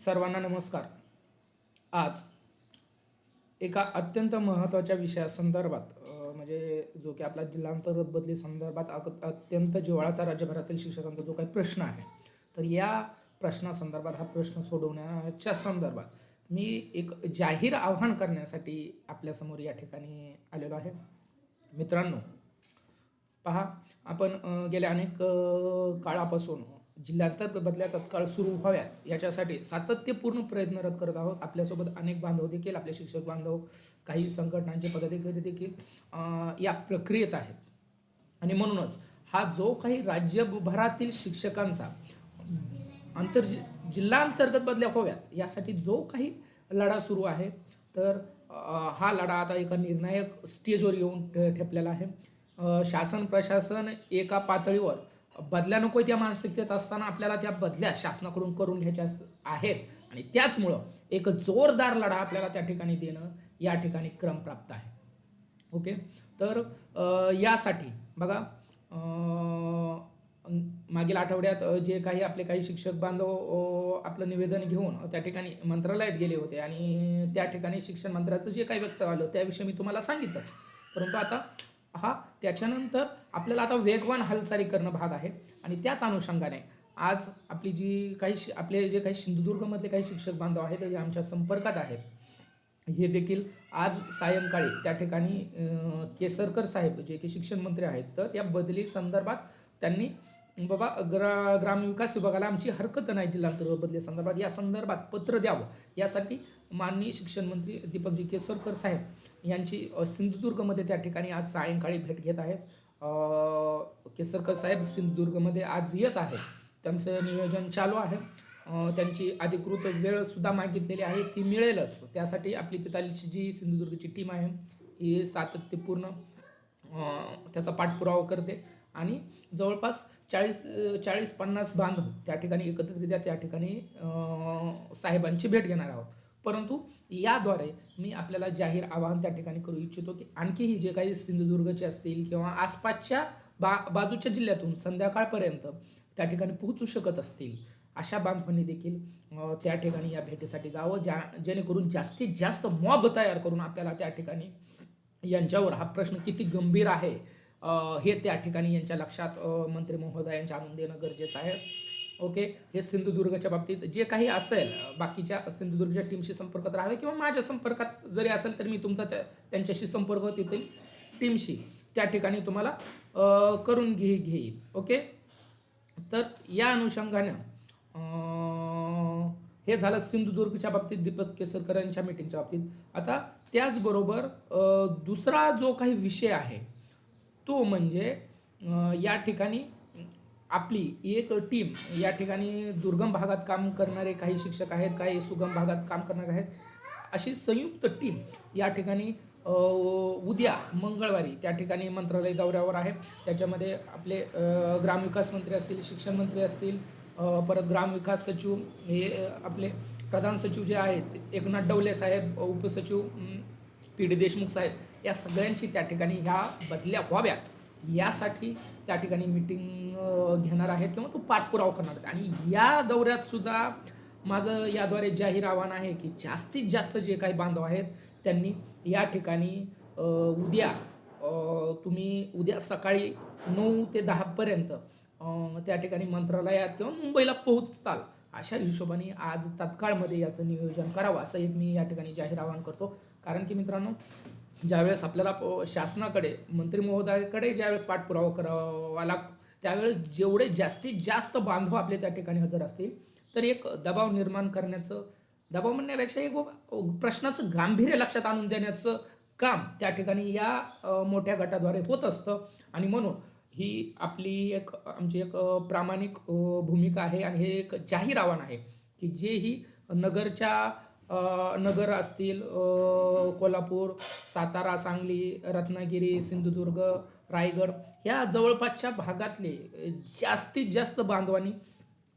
सर्वांना नमस्कार. आज एका अत्यंत महत्त्वाच्या विषयासंदर्भात म्हणजे जो की आपला जिल्हांतर्गत बदली संदर्भात अत्यंत जिव्हाळाचा राज्यभरातील शिक्षकांचा जो काही प्रश्न आहे तर या प्रश्नासंदर्भात हा प्रश्न सोडवण्याच्या संदर्भात मी एक जाहीर आव्हान करण्यासाठी आपल्यासमोर या ठिकाणी आलेलो आहे. मित्रांनो पहा आपण गेल्या अनेक काळापासून जिल्ह्यांतर्गत बदल्या तत्काळ सुरू व्हाव्यात. याच्यासाठी सातत्यपूर्ण प्रयत्नरत करत आहोत. आपल्यासोबत अनेक बांधव देखील आपले शिक्षक बांधव काही संघटनांचे पदाधिकारी देखील या प्रक्रियेत आहेत. आणि म्हणूनच हा जो काही राज्यभरातील शिक्षकांचा आंतर जिल्हा अंतर्गत बदल्या होव्यात यासाठी जो काही लढा सुरू आहे तर हा लढा आता एका निर्णायक स्टेजवर येऊन ठे- ठेपलेला आहे. शासन प्रशासन एका पातळीवर बदल्या नको त्या मानसिकतेत असताना आपल्याला त्या बदल्या शासनाकडून करून घ्यायच्या आहेत. आणि त्याचमुळं एक जोरदार लढा आपल्याला त्या ठिकाणी देणं या ठिकाणी क्रम प्राप्त आहे. ओके? तर यासाठी बघा मागील आठवड्यात जे काही आपले काही शिक्षक बांधव आपलं निवेदन घेऊन त्या ठिकाणी मंत्रालयात गेले होते आणि त्या ठिकाणी शिक्षण मंत्र्याचं जे काही व्यक्त आलं त्याविषयी मी तुम्हाला सांगितलंच परंतु आता हा त्याच्यानंतर आपल्याला आता वेगवान हालचाली करणं भाग आहे. आणि त्याच अनुषंगाने आज आपली जी काही शि- आपले जे काही सिंधुदुर्गमधले काही शिक्षक बांधव आहेत ते आमच्या संपर्कात आहेत. हे देखील आज सायंकाळी त्या ठिकाणी केसरकर साहेब जे की शिक्षण मंत्री आहेत तर या बदली संदर्भात त्यांनी बाबा ग्रा ग्रामविकास विभागाला आमची हरकत नाही जिल्हांतर्गत बदली संदर्भात. या संदर्भात पत्र द्यावं. यासाठी माननीय शिक्षण मंत्री दीपकजी केसरकर साहेब यांची सिंधुदुर्गमध्ये त्या ठिकाणी आज सायंकाळी भेट घेत आहेत. केसरकर साहेब सिंधुदुर्गमध्ये आज येत आहेत. त्यांचं नियोजन चालू आहे. त्यांची अधिकृत वेळसुद्धा मागितलेली आहे. ती मिळेलच. त्यासाठी आपली तिथालची जी सिंधुदुर्गची टीम आहे ही सातत्यपूर्ण त्याचा पाठपुरावा करते. आणि जवळपास चाळीस चाळीस पन्नास बांधव त्या ठिकाणी एकत्रितरित्या त्या ठिकाणी साहेबांची भेट घेणार आहोत. परंतु याद्वारे मी आपल्याला जाहीर आवाहन त्या ठिकाणी करू इच्छितो की आणखीही जे काही सिंधुदुर्गचे असतील किंवा आसपासच्या बा बाजूच्या जिल्ह्यातून संध्याकाळपर्यंत त्या ठिकाणी पोहोचू शकत असतील अशा बांधवांनी देखील त्या ठिकाणी या भेटीसाठी जावं ज्या जेणेकरून जास्तीत जास्त मॉब तयार करून आपल्याला त्या ठिकाणी यांच्यावर हा प्रश्न किती गंभीर आहे हे त्या ठिकाणी यांच्या लक्षात मंत्री महोदयांच्या आणून देणं गरजेचं आहे. ओके? हे सिंधुदुर्गच्या बाबतीत जे काही असेल बाकीच्या सिंधुदुर्गच्या टीमशी संपर्कात राहावे किंवा माझ्या संपर्कात जरी असेल तर मी तुमचा त्या त्यांच्याशी संपर्क तिथील टीमशी त्या ठिकाणी तुम्हाला करून घे घेईल ओके? तर या अनुषंगानं हे झालं सिंधुदुर्गच्या बाबतीत दीपक केसरकर यांच्या मीटिंगच्या बाबतीत. आता त्याचबरोबर दुसरा जो काही विषय आहे तो म्हणजे या ठिकाणी आपली एक टीम या ठिकाणी दुर्गम भागात काम करणारे काही शिक्षक आहेत काही सुगम भागात काम करणारे आहेत अशी संयुक्त टीम या ठिकाणी उद्या मंगळवारी त्या ठिकाणी मंत्रालय दौऱ्यावर आहे. त्याच्यामध्ये आपले ग्रामविकास मंत्री असतील शिक्षण मंत्री असतील परत ग्रामविकास सचिव हे आपले प्रधान सचिव जे आहेत एकनाथ डवले साहेब उपसचिव पी डी देशमुख साहेब या सगळ्यांची त्या ठिकाणी ह्या बदल्या व्हाव्यात. यासाठी त्या ठिकाणी मिटिंग आहे किंवा तो पाठपुरावा करणार आणि या दौऱ्यात सुद्धा माझं याद्वारे जाहीर आव्हान आहे की जास्तीत जास्त जे काही बांधव आहेत त्यांनी या ठिकाणी उद्या तुम्ही उद्या सकाळी नऊ ते दहापर्यंत त्या ठिकाणी मंत्रालयात किंवा मुंबईला पोहोचताल अशा हिशोबाने आज तत्काळमध्ये याचं नियोजन करावं असं एक मी या ठिकाणी जाहीर आवाहन करतो. कारण की मित्रांनो ज्यावेळेस आपल्याला प- शासनाकडे मंत्री महोदयाकडे ज्यावेळेस पाठपुरावा करावा लागतो त्यावेळेस जेवढे जास्तीत जास्त बांधव आपले त्या ठिकाणी हजर असतील तर एक दबाव निर्माण करण्याचं दबाव म्हणण्यापेक्षा एक प्रश्नाचं गांभीर्य लक्षात आणून देण्याचं काम त्या ठिकाणी या मोठ्या गटाद्वारे होत असतं. आणि म्हणून ही आपली एक आमची एक प्रामाणिक भूमिका आहे आणि हे एक जाहीर आव्हान आहे की जे ही नगरच्या नगर असतील कोल्हापूर सातारा सांगली रत्नागिरी सिंधुदुर्ग रायगड या जवळपासच्या भागातले जास्तीत जास्त बांधवांनी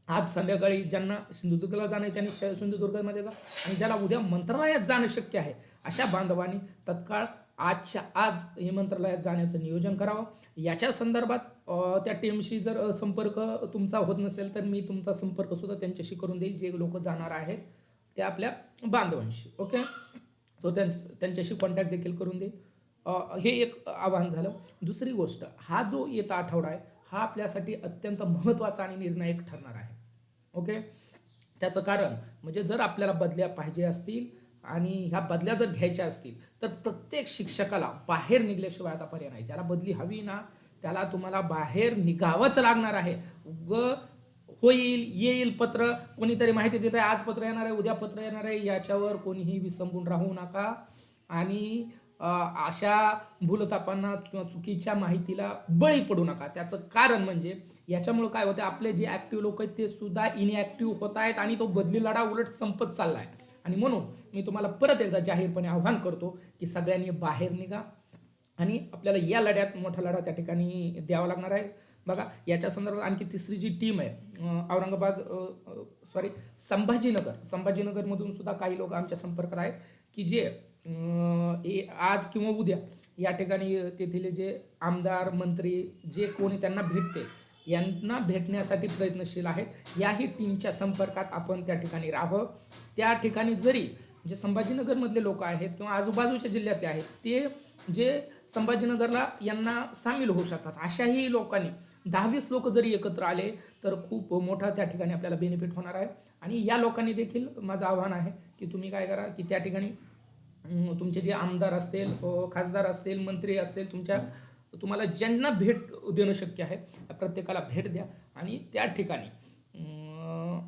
आज संध्याकाळी ज्यांना सिंधुदुर्गला जाणं आहे त्यांनी श- सिंधुदुर्गमध्ये जा आणि ज्याला उद्या मंत्रालयात जाणं शक्य आहे अशा बांधवांनी तत्काळ आजच्या आज हे मंत्रालयात जाण्याचं नियोजन करावं. याच्या संदर्भात त्या टीमशी जर संपर्क तुमचा होत नसेल तर मी तुमचा संपर्कसुद्धा त्यांच्याशी करून देईल जे लोक जाणार आहेत. त्या आपल्या बांधवांशी ओके तो त्यांच त्यांच्याशी कॉन्टॅक्ट देखील करून देईल हे एक आव्हान झालं. दुसरी गोष्ट हा जो येता आठवडा आहे हा आपल्यासाठी अत्यंत महत्त्वाचा आणि निर्णायक ठरणार आहे. ओके त्याचं कारण म्हणजे जर आपल्याला बदल्या पाहिजे असतील आणि ह्या बदल्या जर घ्यायच्या असतील तर प्रत्येक शिक्षकाला बाहेर निघल्याशिवाय आता पर्याय नाही. ज्याला बदली हवी ना त्याला तुम्हाला बाहेर निघावंच लागणार आहे. व होईल येईल पत्र कोणीतरी माहिती देत आहे आज पत्र येणार आहे उद्या पत्र येणार आहे याच्यावर कोणीही विसंबून राहू नका. आणि अशा भूलतापांना किंवा चुकीच्या माहितीला बळी पडू नका. त्याचं कारण म्हणजे याच्यामुळे काय होतं आपले जे ॲक्टिव्ह लोक आहेत ते सुद्धा इनॲक्टिव्ह होत आहेत आणि तो बदली लढा उलट संपत चालला आहे आणि म्हणून मी तुम्हाला परत एकदा जाहीरपणे आव्हान करतो की सगळ्यांनी बाहेर निघा आणि आपल्याला या लढ्यात मोठा लढा त्या ठिकाणी द्यावा लागणार आहे. बघा याच्या संदर्भात आणखी तिसरी जी टीम आहे औरंगाबाद सॉरी संभाजीनगर. संभाजीनगरमधून सुद्धा काही लोक आमच्या संपर्कात आहेत की जे ए- आज किंवा उद्या या ठिकाणी तेथील जे आमदार मंत्री जे कोणी त्यांना भेटते यांना भेटण्यासाठी प्रयत्नशील आहेत. याही टीमच्या संपर्कात आपण त्या ठिकाणी राहावं. त्या ठिकाणी जरी जे संभाजीनगरमधले लोक आहेत किंवा आजूबाजूच्या जिल्ह्यातले आहेत ते जे संभाजीनगरला यांना सामील होऊ शकतात अशाही लोकांनी दहावीस लोक जरी एकत्र आले तर खूप मोठा त्या ठिकाणी आपल्याला बेनिफिट होणार आहे. आणि या लोकांनी देखील माझं आव्हान आहे की तुम्ही काय करा की त्या ठिकाणी तुमचे जे आमदार असतील खासदार असतील मंत्री असतील तुमच्या तुम्हाला ज्यांना भेट देणं शक्य आहे प्रत्येकाला भेट द्या. आणि त्या ठिकाणी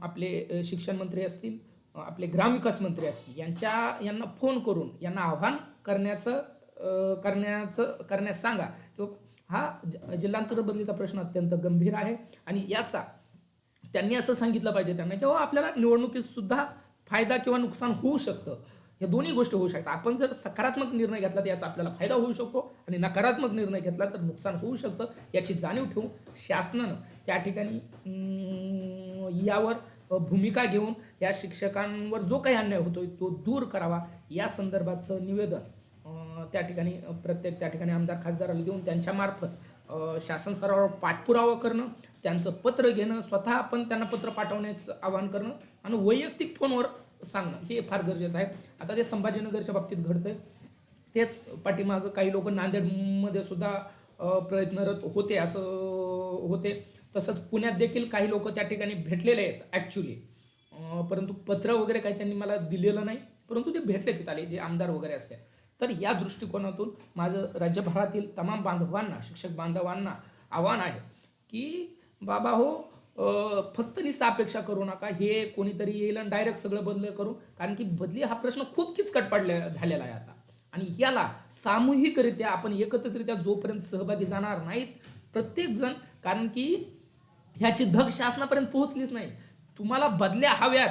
आपले शिक्षण मंत्री असतील आपले ग्रामविकास मंत्री असतील यांच्या यांना फोन करून यांना आव्हान करण्याचं करण्याचं करण्यास सांगा. किंवा हा जिल्हांतर बदलीचा प्रश्न अत्यंत गंभीर आहे. आणि याचा त्यांनी असं सांगितलं पाहिजे त्यांना की आपल्याला निवडणुकीत सुद्धा फायदा किंवा नुकसान होऊ शकतं. या दोन्ही गोष्टी होऊ शकतात. आपण जर सकारात्मक निर्णय घेतला तर याचा आपल्याला फायदा होऊ शकतो. आणि नकारात्मक निर्णय घेतला तर नुकसान होऊ शकतं याची जाणीव ठेवून शासनानं त्या ठिकाणी यावर भूमिका घेऊन या शिक्षकांवर जो काही अन्याय होतोय तो दूर करावा. या संदर्भाचं निवेदन त्या ठिकाणी प्रत्येक त्या ठिकाणी आमदार खासदाराला देऊन त्यांच्यामार्फत शासन स्तरावर पाठपुरावा करणं त्यांचं पत्र घेणं स्वतः आपण त्यांना पत्र पाठवण्याचं आवाहन करणं आणि वैयक्तिक फोनवर सांगणं हे फार गरजेचं आहे. आता ते संभाजीनगरच्या बाबतीत घडतंय. तेच पाठीमागं काही लोक नांदेडमध्ये सुद्धा प्रयत्नरत होते असं होते. तसंच पुण्यात देखील काही लोक त्या ठिकाणी भेटलेले आहेत ॲक्च्युली परंतु पत्र वगैरे काही त्यांनी मला दिलेलं नाही. परंतु ते भेटले तिथे आले जे आमदार वगैरे असते तर या दृष्टिकोनातून माझं राज्यभरातील तमाम बांधवांना शिक्षक बांधवांना आव्हान आहे की बाबा हो फक्त निस्ता अपेक्षा करू नका हे कोणीतरी येईल आणि डायरेक्ट सगळं बदल करू. कारण की बदली हा प्रश्न खूप किचकट पडल्या झालेला आहे आता. आणि याला सामूहिकरित्या आपण एकत्रितरित्या जोपर्यंत सहभागी जाणार नाहीत प्रत्येकजण कारण की ह्याची धग शासनापर्यंत पोहोचलीच नाही. तुम्हाला बदल्या हव्यात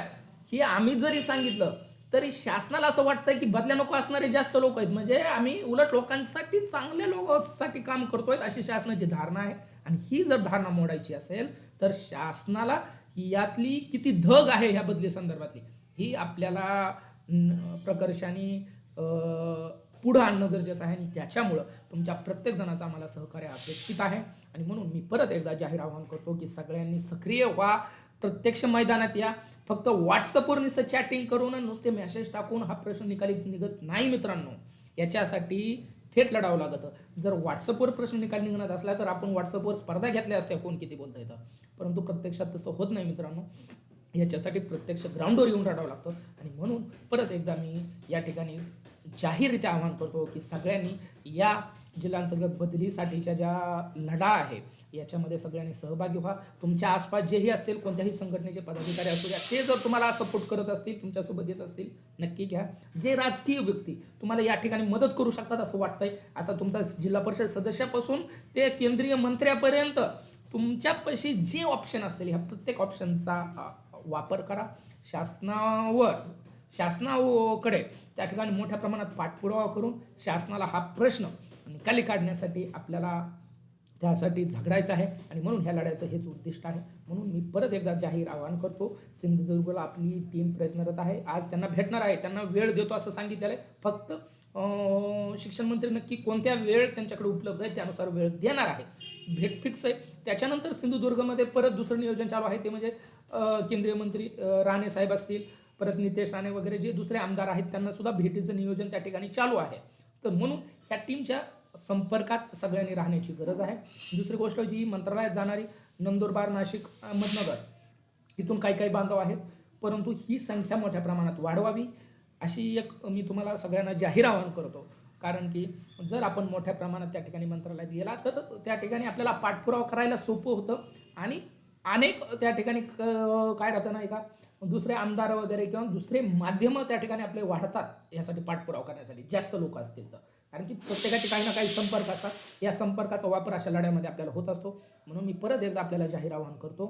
हे आम्ही जरी सांगितलं तरी शासनाला असं वाटतं की बदल्या नको असणारे जास्त लोक आहेत. म्हणजे आम्ही उलट लोकांसाठी चांगल्या लोकांसाठी काम करतोय अशी शासनाची धारणा आहे. आणि ही जर धारणा मोडायची असेल तर शासनाला यातली किती धग आहे ह्या बदली संदर्भातली ही आपल्याला प्रकर्षाने पुढं आणणं गरजेचं आहे. आणि त्याच्यामुळं तुमच्या प्रत्येक जणाचं आम्हाला सहकार्य अपेक्षित आहे. आणि म्हणून मी परत एकदा जाहीर आवाहन करतो की सगळ्यांनी सक्रिय व्हा. प्रत्यक्ष मैदानात या. फक्त व्हॉट्सअपवर नुसतं चॅटिंग करून नुसते मेसेज टाकून हा प्रश्न निकाली निघत नाही मित्रांनो. याच्यासाठी थेट लढावं लागतं. जर व्हॉट्सअपवर प्रश्न निकाल निघणार असला तर आपण व्हॉट्सअपवर स्पर्धा घेतल्या असत्या कोण किती बोलता येतं परंतु प्रत्यक्षात तसं होत नाही मित्रांनो. याच्यासाठी प्रत्यक्ष ग्राउंडवर येऊन लढावं लागतं. आणि म्हणून परत एकदा मी या ठिकाणी जाहीररित्या आवाहन करतो की सगळ्यांनी या जिल्हांतर्गत बदलीसाठीच्या ज्या लढा आहे याच्यामध्ये सगळ्यांनी सहभागी व्हा. तुमच्या आसपास जेही असतील कोणत्याही संघटनेचे पदाधिकारी असू द्या ते जर तुम्हाला सपोर्ट करत असतील तुमच्यासोबत येत असतील नक्की घ्या. जे राजकीय व्यक्ती तुम्हाला या ठिकाणी मदत करू शकतात असं वाटतंय असं तुमचा जिल्हा परिषद सदस्यापासून ते केंद्रीय मंत्र्यापर्यंत तुमच्यापाशी जे ऑप्शन असतील ह्या प्रत्येक ऑप्शनचा वापर करा. शासनावर शासनाकडे त्या ठिकाणी मोठ्या प्रमाणात पाठपुरावा करून शासनाला हा प्रश्न निकाली काढण्यासाठी आपल्याला त्यासाठी झगडायचं आहे. आणि म्हणून ह्या लढ्याचं हेच उद्दिष्ट आहे. म्हणून मी परत एकदा जाहीर आवाहन करतो सिंधुदुर्गला आपली टीम प्रयत्नरत आहे. आज त्यांना भेटणार आहे. त्यांना वेळ देतो असं सांगितलेलं आहे. फक्त शिक्षण मंत्री नक्की कोणत्या वेळ त्यांच्याकडे उपलब्ध आहे त्यानुसार वेळ देणार आहे. भेट फिक्स आहे. त्याच्यानंतर सिंधुदुर्गमध्ये परत दुसरं नियोजन चालू आहे. ते म्हणजे केंद्रीय मंत्री राणे साहेब असतील परत नितेश राणे वगैरे जे दुसरे आमदार आहेत त्यांना सुद्धा भेटीचं नियोजन त्या ठिकाणी चालू आहे. तर म्हणून ह्या टीमच्या संपर्कात सगळ्यांनी राहण्याची गरज आहे. दुसरी गोष्ट जी मंत्रालयात जाणारी नंदुरबार नाशिक अहमदनगर इथून काही काही बांधव आहेत. परंतु ही संख्या मोठ्या प्रमाणात वाढवावी अशी एक मी तुम्हाला सगळ्यांना जाहीर आवाहन करतो. कारण की जर आपण मोठ्या प्रमाणात त्या ठिकाणी मंत्रालयात गेला तर त्या ठिकाणी आपल्याला पाठपुरावा करायला सोपं होतं. आणि अनेक त्या ठिकाणी क- काय राहतं नाही का दुसरे आमदार वगैरे किंवा दुसरे माध्यमं त्या ठिकाणी आपले वाढतात यासाठी पाठपुरावा करण्यासाठी. जास्त लोक असतील तर. कारण की प्रत्येकाचे काही ना काही संपर्क असतात. या संपर्काचा वापर अशा लढ्यामध्ये आपल्याला होत असतो. म्हणून मी परत एकदा आपल्याला जाहीर आवाहन करतो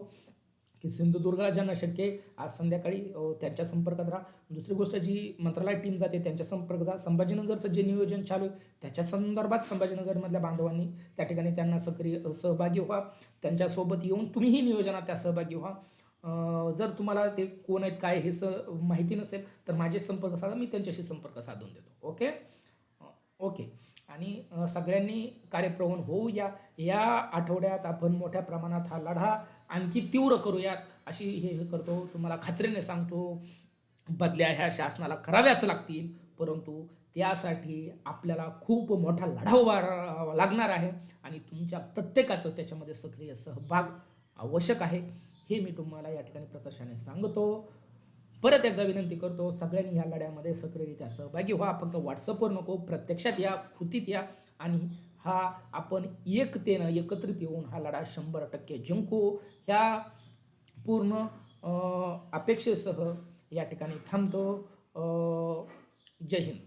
की सिंधुदुर्गला ज्यांना शक्य आहे आज संध्याकाळी त्यांच्या संपर्कात राहा. दुसरी गोष्ट जी मंत्रालय टीम जाते त्यांच्या संपर्क जा. संभाजीनगरचं जे नियोजन चालू आहे त्याच्या संदर्भात संभाजीनगरमधल्या बांधवांनी त्या ठिकाणी त्यांना सक्रिय सहभागी व्हा. त्यांच्यासोबत येऊन तुम्हीही नियोजनात त्या सहभागी व्हा. जर तुम्हाला ते कोण आहेत काय हे स माहिती नसेल तर माझे संपर्क साधा. मी त्यांच्याशी संपर्क साधून देतो. ओके? ओके. आणि सगळ्यांनी कार्यप्रवण होऊ या या आठवड्यात आपण मोठ्या प्रमाणात हा लढा आणखी तीव्र करूयात अशी हे हे करतो. तुम्हाला खात्रीने सांगतो बदल्या ह्या शासनाला कराव्याच लागतील. परंतु त्यासाठी आपल्याला खूप मोठा लढा उभारावा लागणार आहे आणि तुमच्या प्रत्येकाचं त्याच्यामध्ये सक्रिय सहभाग आवश्यक आहे. हे मी तुम्हाला या ठिकाणी प्रकर्षाने सांगतो. परत एकदा विनंती करतो सगळ्यांनी ह्या लढ्यामध्ये सक्रियरित्या सहभागी व्हा. फक्त व्हॉट्सअपवर नको प्रत्यक्षात या कृतीत या. आणि हा आपण एकतेनं एकत्रित येऊन हा लढा शंभर टक्के जिंकू. ह्या पूर्ण अपेक्षेसह या ठिकाणी थांबतो. जय हिंद.